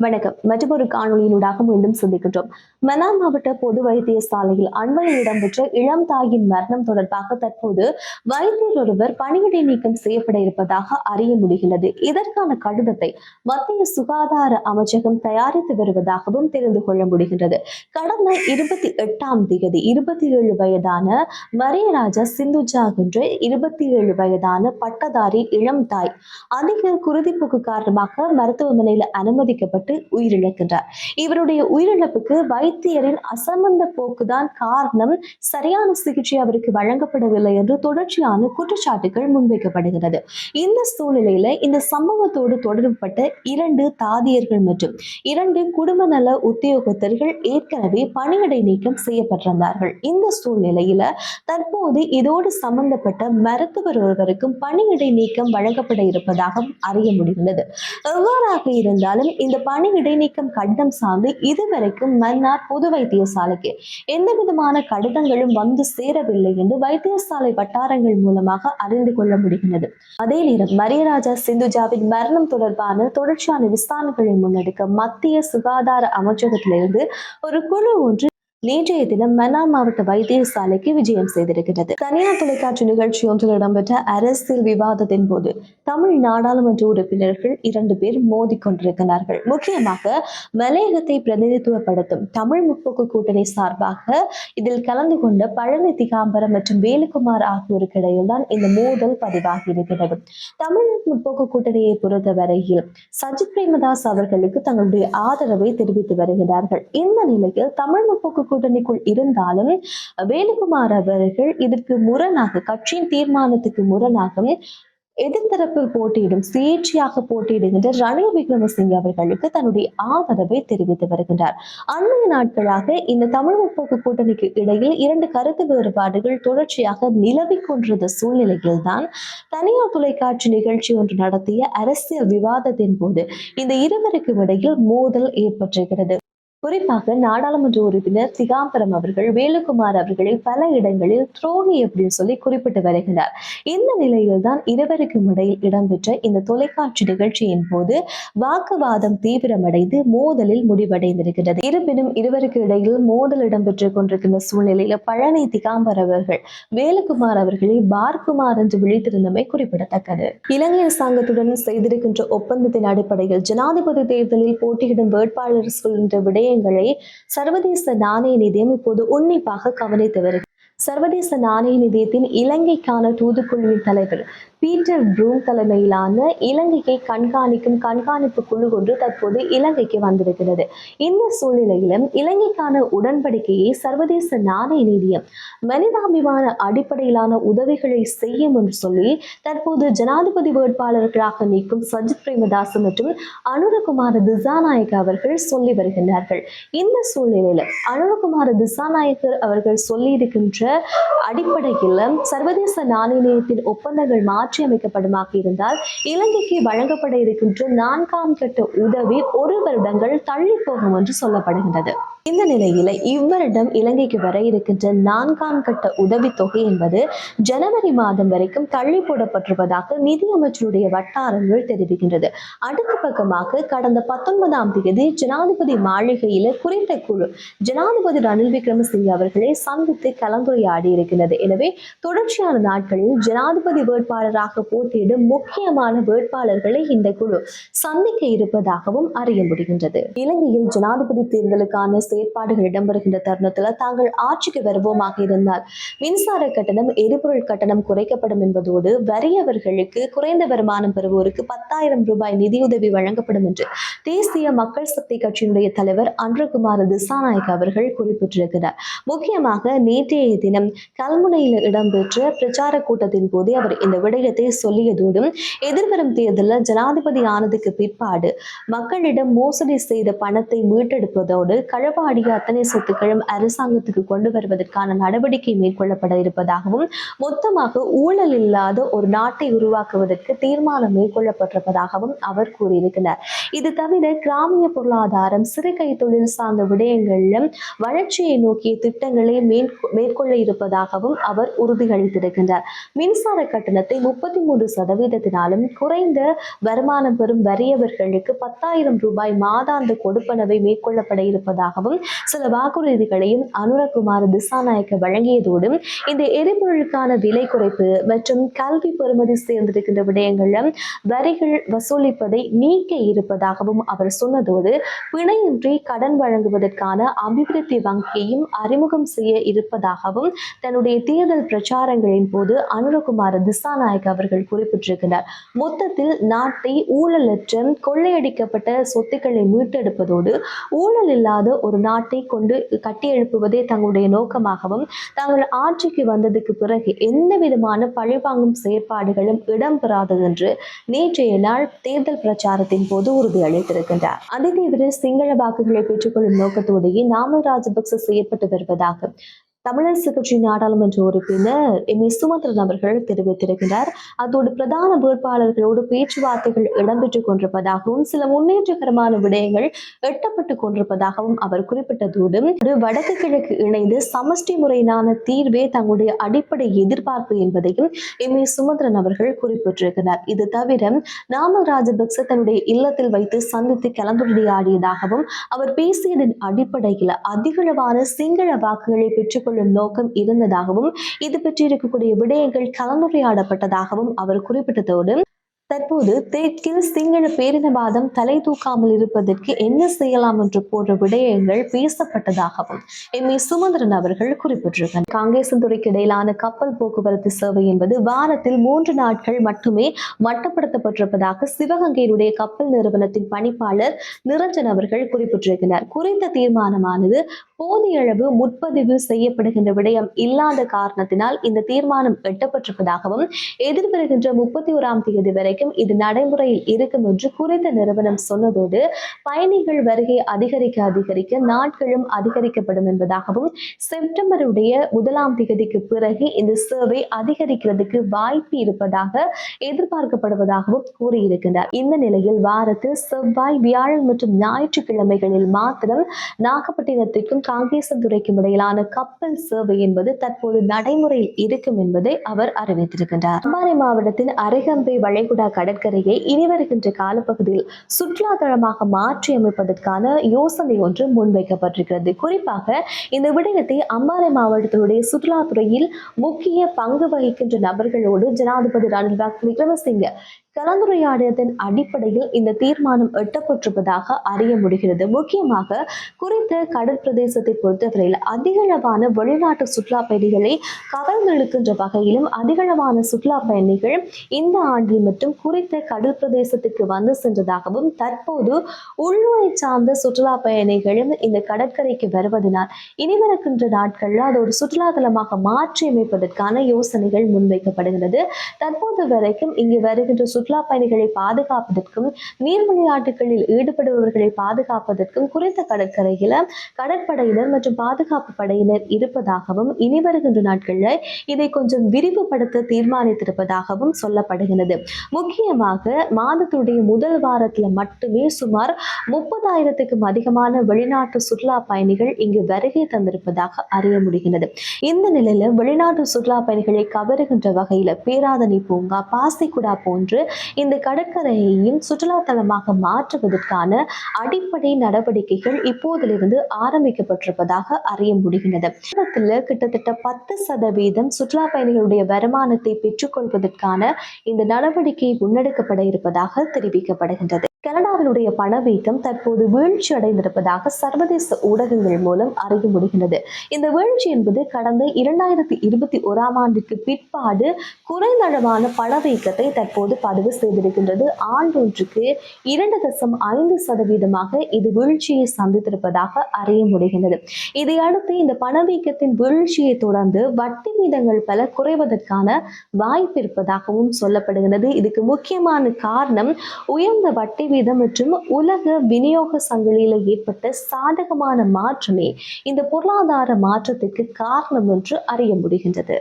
வணக்கம். மற்றொரு காணொலியினூடாக மீண்டும் சந்திக்கின்றோம். மனார் மாவட்ட பொது வைத்தியசாலையில் அண்மையில் இடம்பெற்ற இளம் தாயின் மரணம் தொடர்பாக தற்போது வைத்தியர் ஒருவர் பணியிடை நீக்கம் செய்யப்பட இருப்பதாக அறிய முடிகிறது. இதற்கான கடிதத்தை மத்திய சுகாதார அமைச்சகம் தயாரித்து வருவதாகவும் தெரிந்து கொள்ள முடிகின்றது. கடந்த இருபத்தி எட்டாம் தேதி இருபத்தி ஏழு வயதான மரியராஜா சிந்துஜா என்ற இருபத்தி ஏழு வயதான பட்டதாரி இளம் தாய் அதிக குருதிப்புக்கு காரணமாக மருத்துவமனையில் அனுமதிக்கப்பட்டு உயிரிழக்கின்றார். இவருடைய உயிரிழப்புக்கு வைத்தியரின் அசம்பந்த போக்குதான் காரணம். சரியான சிகிச்சை அவருக்கு வழங்கப்படவில்லை என்று தொடர்ச்சியான குற்றச்சாட்டுகள் முன்வைக்கப்படுகிறது. இந்த சூழ்நிலையில இந்த சம்பவத்தோடு தொடர்புபட்ட இரண்டு தாதியர்கள் மற்றும் இரண்டு குடும்ப நல உத்தியோகத்தர்கள் ஏற்கனவே பணியிடை நீக்கம் செய்யப்பட்டிருந்தார்கள். இந்த சூழ்நிலையில தற்போது இதோடு சம்பந்தப்பட்ட மருத்துவர் ஒருவருக்கும் பணியிடை நீக்கம் வழங்கப்பட இருப்பதாகவும் அறிய முடிகிறது. எவ்வாறாக இருந்தாலும் இந்த பணி இடைநீக்கம் கடிதம் சார்ந்து இதுவரைக்கும் மன்னார் பொது வைத்தியசாலைக்கு எந்த விதமான கடிதங்களும் வந்து சேரவில்லை என்று வைத்தியசாலை வட்டாரங்கள் மூலமாக அறிந்து கொள்ள முடிகிறது. அதே நேரம் மரியராஜா சிந்துஜாவின் மரணம் தொடர்பான தொடர்ச்சியான விசாரணைகளை முன்னெடுக்க மத்திய சுகாதார அமைச்சகத்திலிருந்து ஒரு குழு ஒன்று நேற்றைய தினம் மன்னார் மாவட்ட வைத்தியசாலைக்கு விஜயம் செய்திருக்கிறது. தனியார் தொலைக்காட்சி நிகழ்ச்சி ஒன்றில் இடம்பெற்ற அரசியல் விவாதத்தின் போது தமிழ் நாடாளுமன்ற உறுப்பினர்கள் இரண்டு பேர் மோதிக்கொண்டிருக்கிறார்கள் முக்கியமாக மலையகத்தை பிரதிநிதித்துவப்படுத்தும் தமிழ் முற்போக்கு கூட்டணி சார்பாக இதில் கலந்து கொண்ட பழனி திகாம்பரம் மற்றும் வேலுக்குமார் ஆகியோருக்கு இடையில்தான் இந்த மோதல் பதிவாகி இருக்கிறது. தமிழ் முற்போக்கு கூட்டணியை பொறுத்தவரையில் சஜித் பிரேமதாஸ் அவர்களுக்கு தங்களுடைய ஆதரவை தெரிவித்து வருகிறார்கள். இந்த நிலையில் தமிழ் முற்போக்கு கூட்டணிக்குள் இருந்தாலும் வேலுகுமார் அவர்கள் இதற்கு முரணாக கட்சியின் தீர்மானத்துக்கு முரணாக எதிர்த்தரப்பில் போட்டியிடும் சுயேட்சையாக போட்டியிடுகின்ற ரணில் விக்ரமசிங்கே அவர்களுக்கு தன்னுடைய ஆதரவை தெரிவித்து வருகின்றார். அண்மைய நாட்களாக இந்த தமிழ் முற்போக்கு கூட்டணிக்கு இடையில் இரண்டு கருத்து வேறுபாடுகள் தொடர்ச்சியாக நிலவி கொண்டிருந்த சூழ்நிலையில்தான் தனியார் தொலைக்காட்சி நிகழ்ச்சி ஒன்று நடத்திய அரசியல் விவாதத்தின் போது இந்த இருவருக்கும் இடையில் மோதல் ஏற்பட்டிருக்கிறது. குறிப்பாக நாடாளுமன்ற உறுப்பினர் திகாம்பரம் அவர்கள் வேலுக்குமார் அவர்களை பல இடங்களில் துரோகி அப்படின்னு சொல்லி குறிப்பிட்டு வருகிறார். இந்த நிலையில் தான் இருவருக்கும் இடையில் இடம்பெற்ற இந்த தொலைக்காட்சி நிகழ்ச்சியின் போது வாக்குவாதம் தீவிரமடைந்து மோதலில் முடிவடைந்திருக்கிறது. இருப்பினும் இருவருக்கு இடையில் மோதல் இடம்பெற்றுக் கொண்டிருக்கின்ற சூழ்நிலையில பழனி திகாம்பர் அவர்கள் வேலுக்குமார் அவர்களை பார்க்குமார் என்று விழித்திருந்தமை குறிப்பிடத்தக்கது. இலங்கை அரசாங்கத்துடன் செய்திருக்கின்ற ஒப்பந்தத்தின் அடிப்படையில் ஜனாதிபதி தேர்தலில் போட்டியிடும் வேட்பாளர் சொல்கின்ற விடயங்களை சர்வதேச நாணய நிதியம் இப்போது உன்னிப்பாக கவனித்து வருகிறது. சர்வதேச நாணய நிதியத்தின் இலங்கைக்கான தூதுக்குழுவின் தலைவர் பீட்டர் ப்ரூம் தலைமையிலான இலங்கையை கண்காணிக்கும் கண்காணிப்பு குழு ஒன்று தற்போது இலங்கைக்கு வந்திருக்கிறது. இந்த சூழ்நிலையிலும் இலங்கைக்கான உடன்படிக்கையை சர்வதேச நாணய நிதியம் மனிதாபிமான அடிப்படையிலான உதவிகளை செய்யும் என்று சொல்லி தற்போது ஜனாதிபதி வேட்பாளர்களாக நீக்கும் சஜித் பிரேமதாஸ் மற்றும் அனுரகுமார திசாநாயக் அவர்கள் சொல்லி வருகின்றார்கள். இந்த சூழ்நிலையில அனுரகுமார திசாநாயக்கர் அவர்கள் சொல்லியிருக்கின்ற அடிப்படையில் சர்வதேச நாணய நிலையத்தின் ஒப்பந்தங்கள் மாற்றி அமைக்கப்படுமாக இருந்தால் இலங்கைக்கு வழங்கப்பட இருக்கின்ற நான்காம் கட்ட உதவி ஒரு வருடங்கள் தள்ளி போகும் என்று சொல்லப்படுகின்றது. இந்த நிலையில இவ்வருடம் இலங்கைக்கு வர இருக்கின்ற நான்காம் கட்ட உதவித்தொகை என்பது ஜனவரி மாதம் வரைக்கும் தள்ளி போடப்பட்டிருப்பதாக நிதியமைச்சருடைய வட்டாரங்கள் தெரிவிக்கின்றது. அடுத்த பக்கமாக கடந்த பத்தொன்பதாம் தேதி ஜனாதிபதி மாளிகையில குறித்த குழு ஜனாதிபதி ரணில் விக்ரமசிங்கே அவர்களை சந்தித்து கலந்துரையாடி இருக்கின்றது. எனவே தொடர்ச்சியான நாட்களில் ஜனாதிபதி வேட்பாளராக போட்டியிடும் முக்கியமான வேட்பாளர்களை இந்த குழு சந்திக்க இருப்பதாகவும் அறிய முடிகின்றது. இலங்கையில் ஜனாதிபதி தேர்தலுக்கான செயற்பாடுகள் இடம்பெறுகின்ற தருணத்தில் தாங்கள் ஆட்சிக்கு வருவோமாக இருந்தால் மின்சார கட்டணம் எரிபொருள் கட்டணம் குறைக்கப்படும் என்பதோடு வறியவர்களுக்கு குறைந்த வருமானம் பெறுவோருக்கு பத்தாயிரம் ரூபாய் நிதியுதவி வழங்கப்படும் என்று தேசிய மக்கள் சக்தி கட்சியினுடைய தலைவர் அன்றகுமார் திசாநாயக் அவர்கள் குறிப்பிட்டிருக்கிறார். முக்கியமாக நேற்றைய தினம் கல்முனையில் இடம்பெற்ற பிரச்சார கூட்டத்தின் போது அவர் இந்த விடயத்தை சொல்லியதோடும் எதிர்வரும் தேர்தலில் ஜனாதிபதி ஆனதுக்கு பிற்பாடு மக்களிடம் மோசடி செய்த பணத்தை மீட்டெடுப்பதோடு களவாடும் களவாடிய அத்தனை சொத்துக்களும் அரசாங்கத்துக்கு கொண்டு வருவதற்கான நடவடிக்கை மேற்கொள்ளப்பட இருப்பதாகவும் மொத்தமாக ஊழல் இல்லாத ஒரு நாட்டை உருவாக்குவதற்கு தீர்மானம் மேற்கொள்ளப்பட்டிருப்பதாகவும் அவர் கூறியிருக்கிறார். இது தவிர கிராமிய பொருளாதாரம் சிறு தொழில் சார்ந்த விடயங்களிலும் வளர்ச்சியை நோக்கிய திட்டங்களை மேற்கொ- மேற்கொள்ள இருப்பதாகவும் அவர் உறுதியளித்திருக்கின்றார் மின்சார கட்டணத்தை முப்பத்தி மூன்று சதவீதத்தினாலும் குறைந்த வருமானம் பெறும் வறியவர்களுக்கு பத்தாயிரம் ரூபாய் மாதாந்த கொடுப்பனவை மேற்கொள்ளப்பட இருப்பதாகவும் சில வாக்குறுதிகளையும் அனுரகுமார் திசாநாயக்க வழங்கியதோடு இந்த எரிபொருளுக்கான விலை குறைப்பு மற்றும் கல்வி பெறுமதி சேர்ந்திருக்கின்ற விடயங்களிலும் வரிகள் வசூலிப்பதை நீக்க இருப்பதாகவும் அவர் சொன்னதோடு பிணையின்றி கடன் வழங்குவதற்கான அபிவிருத்தி வங்கியையும் அறிமுகம் செய்ய இருப்பதாகவும் தன்னுடைய தேர்தல் பிரச்சாரங்களின் போது அனுரகுமார் திசாநாயக் அவர்கள் குறிப்பிட்டிருக்கிறார் மொத்தத்தில் நாட்டை ஊழலற்ற கொள்ளையடிக்கப்பட்ட சொத்துக்களை மீட்டெடுப்பதோடு ஊழல் இல்லாத ஒரு நாட்டை கொண்டு கட்டியெழுப்புவதே தங்களுடைய நோக்கமாகவும் தாங்கள் ஆட்சிக்கு வந்ததுக்கு பிறகு எந்த விதமான பழிவாங்கும் செயற்பாடுகளும் இடம்பெறாது என்று நேற்றைய நாள் தேர்தல் பிரச்சாரத்தின் போது உறுதியளித்திருக்கின்றார் அதிதீவிர சிங்கள வாக்குகளை பெற்றுக்கொள்ளும் நோக்கத்தோடையே நாமல் ராஜபக்ச செயற்பட்டு வருவதாக தமிழரசு கட்சி நாடாளுமன்ற உறுப்பினர் எம். ஏ. சுமந்திரன் அவர்கள் தெரிவித்திருக்கிறார். அதோடு பிரதான வேட்பாளர்களோடு பேச்சுவார்த்தைகள் இடம்பெற்றுக் கொண்டிருப்பதாகவும் சில முன்னேற்றகரமான விடயங்கள் எட்டப்பட்டுக் கொண்டிருப்பதாகவும் அவர் குறிப்பிட்டதோடு ஒரு வடக்கு கிழக்கு இணைந்து சமஷ்டி முறையிலான தீர்வே தங்களுடைய அடிப்படை எதிர்பார்ப்பு என்பதையும் எம். ஏ. சுமந்திரன் அவர்கள் குறிப்பிட்டிருக்கிறார். இது தவிர நாமல் ராஜபக்ச தன்னுடைய இல்லத்தில் வைத்து சந்தித்து கலந்துரையாடியதாகவும் அவர் பேசியதன் அடிப்படையில் அதிகளவான சிங்கள வாக்குகளை பெற்றுக்கொள்ளும் நோக்கம் இருந்ததாகவும் இது பற்றி இருக்கக்கூடிய விடயங்கள் கலந்துரையாடப்பட்டதாகவும் அவர் குறிப்பிட்டதோடு தற்போது தெற்கில் சிங்கள பேரினவாதம் தலை தூக்காமல் இருப்பதற்கு என்ன செய்யலாம் என்று போன்ற விடயங்கள் பேசப்பட்டதாகவும் எம். ஏ. சுமந்திரன் அவர்கள் குறிப்பிட்டிருக்கிறார். காங்கேசன்துறைக்கு இடையிலான கப்பல் போக்குவரத்து சேவை என்பது வாரத்தில் மூன்று நாட்கள் மட்டுமே மட்டுப்படுத்தப்பட்டிருப்பதாக சிவகங்கையினுடைய கப்பல் நிறுவனத்தின் பணிப்பாளர் நிரஞ்சன் அவர்கள் குறிப்பிட்டிருக்கிறார். குறித்த தீர்மானமானது போதிய அளவு முற்பதிவு செய்யப்படுகின்ற விடயம் இல்லாத காரணத்தினால் இந்த தீர்மானம் எட்டப்பட்டிருப்பதாகவும் எதிர்வருகின்ற முப்பத்தி ஓராம் தேதி வரைக்கும் இது நடைமுறையில் இருக்கும் என்று குறித்த நிறுவனம் சொன்னதோடு பயணிகள் வருகை அதிகரிக்க அதிகரிக்க நாட்களும் அதிகரிக்கப்படும் என்பதாகவும் செப்டம்பருடைய முதலாம் தேதிக்கு பிறகு இந்த சேவை அதிகரிக்கிறதுக்கு வாய்ப்பு இருப்பதாக எதிர்பார்க்கப்படுவதாகவும் கூறியிருக்கிறார் இந்த நிலையில் வாரத்தில் செவ்வாய் வியாழன் மற்றும் ஞாயிற்றுக்கிழமைகளில் மாத்திரம் நாகப்பட்டினத்திற்கும் காங்கேசந்துறைக்கும் இடையிலான கப்பல் சேவை என்பது தற்போது நடைமுறையில் இருக்கும் என்பதை அவர் அறிவித்திருக்கின்றார். அம்பாறை மாவட்டத்தின் அரைகம்பை வளைகுடா கடற்கரையை இனி வருகின்ற காலப்பகுதியில் சுற்றுலா தளமாக மாற்றி அமைப்பதற்கான யோசனை ஒன்று முன்வைக்கப்பட்டிருக்கிறது. குறிப்பாக இந்த விடயத்தை அம்பாறை மாவட்டத்தினுடைய சுற்றுலாத்துறையில் முக்கிய பங்கு வகிக்கின்ற நபர்களோடு ஜனாதிபதி ரணில் விக்ரமசிங்க கலந்துரையாடியதன் அடிப்படையில் இந்த தீர்மானம் எட்டப்பட்டிருப்பதாக அறிய முடிகிறது. முக்கியமாக குறித்த கடற்பிரதேசத்தை பொறுத்தவரையில் அதிகளவான வெளிநாட்டு சுற்றுலா பயணிகளை கவர்ந்தெழுக்கின்ற வகையிலும் அதிகளவான சுற்றுலா பயணிகள் இந்த ஆண்டில் மட்டும் குறித்த கடல் பிரதேசத்துக்கு வந்து சென்றதாகவும் தற்போது உள்ளூரை சார்ந்த சுற்றுலா பயணிகளும் இந்த கடற்கரைக்கு வருவதனால் இனிவருக்கின்ற நாட்களில் அது ஒரு சுற்றுலா தலமாக மாற்றி அமைப்பதற்கான யோசனைகள் முன்வைக்கப்படுகிறது. தற்போது வரைக்கும் இங்கு வருகின்ற சுற்றுலா சுற்றுலா பயணிகளை பாதுகாப்பதற்கும் நீர் விளையாட்டுகளில் ஈடுபடுபவர்களை பாதுகாப்பதற்கும் குறித்த கடற்கரையில கடற்படையினர் மற்றும் பாதுகாப்பு படையினர் இருப்பதாகவும் இனி வருகின்ற நாட்களில் இதை கொஞ்சம் விரிவுபடுத்த தீர்மானித்திருப்பதாகவும் சொல்லப்படுகிறது. முக்கியமாக மாதத்துடைய முதல் வாரத்துல மட்டுமே சுமார் முப்பதாயிரத்துக்கும் அதிகமான வெளிநாட்டு சுற்றுலா பயணிகள் இங்கு வருகை தந்திருப்பதாக அறிய முடிகிறது. இந்த நிலையில வெளிநாட்டு சுற்றுலா பயணிகளை கவருகின்ற வகையில பேராதனை பூங்கா பாசிக்குடா போன்று இந்த கடற்கரையையும் சுற்றுலா தலமாக மாற்றுவதற்கான அடிப்படை நடவடிக்கைகள் இப்போதிலிருந்து ஆரம்பிக்கப்பட்டிருப்பதாக அறிய முடிகிறது கிட்டத்தட்ட பத்து சதவீதம் சுற்றுலா பயணிகளுடைய வருமானத்தை பெற்றுக்கொள்வதற்கான இந்த நடவடிக்கை முன்னெடுக்கப்பட இருப்பதாக தெரிவிக்கப்படுகின்றது. கனடாவினுடைய பணவீக்கம் தற்போது வீழ்ச்சி அடைந்திருப்பதாக சர்வதேச ஊடகங்கள் மூலம் அறிய முடிகிறது இந்த வீழ்ச்சி என்பது கடந்த இரண்டாயிரத்தி இருபத்தி ஓராம் ஆண்டுக்கு பிற்பாடு குறைந்த அளவான பணவீக்கத்தை தற்போது பதிவு செய்திருக்கின்றது. ஆண்டொன்றுக்கு இரண்டு தசம் ஐந்து சதவீதமாக இது வீழ்ச்சியை சந்தித்திருப்பதாக அறிய முடிகின்றது. இதையடுத்து இந்த பணவீக்கத்தின் வீழ்ச்சியை தொடர்ந்து வட்டி வீதங்கள் பல குறைவதற்கான வாய்ப்பு இருப்பதாகவும் சொல்லப்படுகிறது இதுக்கு முக்கியமான காரணம் உயர்ந்த வட்டி சதவீதம் மற்றும் உலக விநியோக சங்கிலியில் ஏற்பட்ட சாதகமான மாற்றமே இந்த பொருளாதார மாற்றத்திற்கு காரணம் என்று அறிய முடிகின்றது.